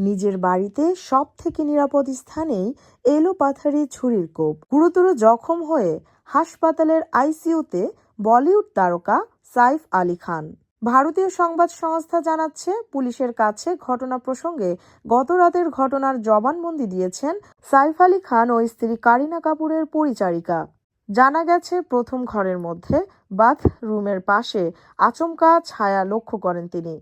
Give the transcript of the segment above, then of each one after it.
নিজের বাড়িতে সব থেকে নিরাপদ স্থানেই এলো পাথারি ছুরির কোপ। গুরুতর জখম হয়ে হাসপাতালের আইসিইউতে বলিউড তারকা সাইফ আলী খান। ভারতীয় সংবাদ সংস্থা জানাচ্ছে, পুলিশের কাছে ঘটনা প্রসঙ্গে গত রাতের ঘটনার জবানবন্দি দিয়েছেন সাইফ আলী খান ও স্ত্রী কারিনা কাপুরের পরিচারিকা। জানা গেছে, প্রথম ঘরের মধ্যে বাথরুমের পাশে আচমকা ছায়া লক্ষ্য করেন তিনি।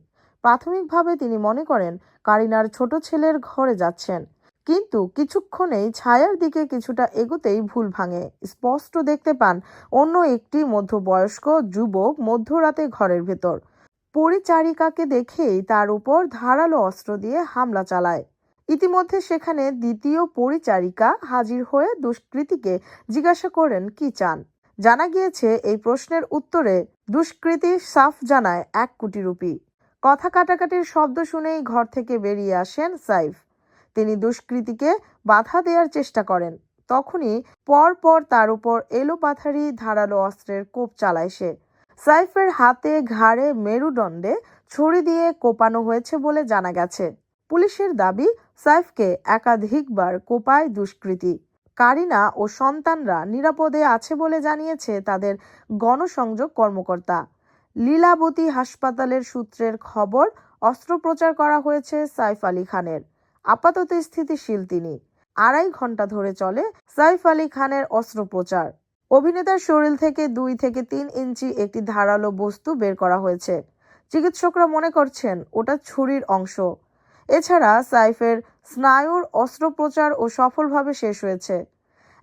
প্রাথমিকভাবে তিনি মনে করেন কারিনার ছোট ছেলের ঘরে যাচ্ছেন। কিন্তু কিছুক্ষণেই ছায়ার দিকে কিছুটা এগোতেই ভুল ভাঙে। স্পষ্ট দেখতে পান অন্য একটি মধ্যবয়স্ক যুবক মধ্যরাতে ঘরের ভেতর। পরিচারিকাকে দেখেই তার উপর ধারালো অস্ত্র দিয়ে হামলা চালায়। ইতিমধ্যে সেখানে দ্বিতীয় পরিচারিকা হাজির হয়ে দুষ্কৃতীকে জিজ্ঞাসা করেন, কি চান? জানা গিয়েছে, এই প্রশ্নের উত্তরে দুষ্কৃতী সাফ জানায়, এক কোটি রুপি। কথা কাটাকাটির শব্দ শুনেই ঘর থেকে বেরিয়ে আসেন সাইফ। তিনি দুষ্কৃতীকে বাধা দেওয়ার চেষ্টা করেন। তখনই পর পর তার উপর এলোপাথারি ধারালো অস্ত্রের কোপ চালায় সে। সাইফের হাতে ঘাড়ে মেরুদণ্ডে ছুরি দিয়ে কোপানো হয়েছে বলে জানা গেছে। পুলিশের দাবি, সাইফকে একাধিকবার কোপায় দুষ্কৃতী। কারিনা ও সন্তানরা নিরাপদে আছে বলে জানিয়েছে তাদের গণসংযোগ কর্মকর্তা। লীলাবতী হাসপাতালের সূত্রের খবর, অস্ত্রোপচার করা হয়েছে সাইফ আলী খানের। আপাতত স্থিতিশীল তিনি। আড়াই ঘণ্টা ধরে চলে সাইফ আলী খানের অস্ত্রোপচার। অভিনেতার শরীর থেকে দুই থেকে তিন ইঞ্চি একটি ধারালো বস্তু বের করা হয়েছে। চিকিৎসকরা মনে করছেন ওটা ছুরির অংশ। এছাড়া সাইফের স্নায়ুর অস্ত্রোপচার ও সফলভাবে শেষ হয়েছে।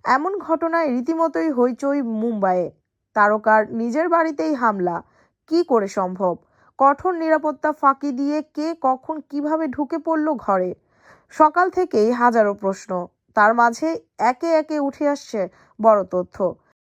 এমন ঘটনায় রীতিমতোই হইচই মুম্বাইয়ে। তারকার নিজের বাড়িতেই হামলা। কি করে সম্ভব? কঠোর নিরাপত্তা ফাঁকি দিয়ে কে কখন কীভাবে ঢুকে পড়ল ঘরে? সকাল থেকেই হাজারো প্রশ্ন। তার মাঝে একে একে উঠে আসছে বড় তথ্য।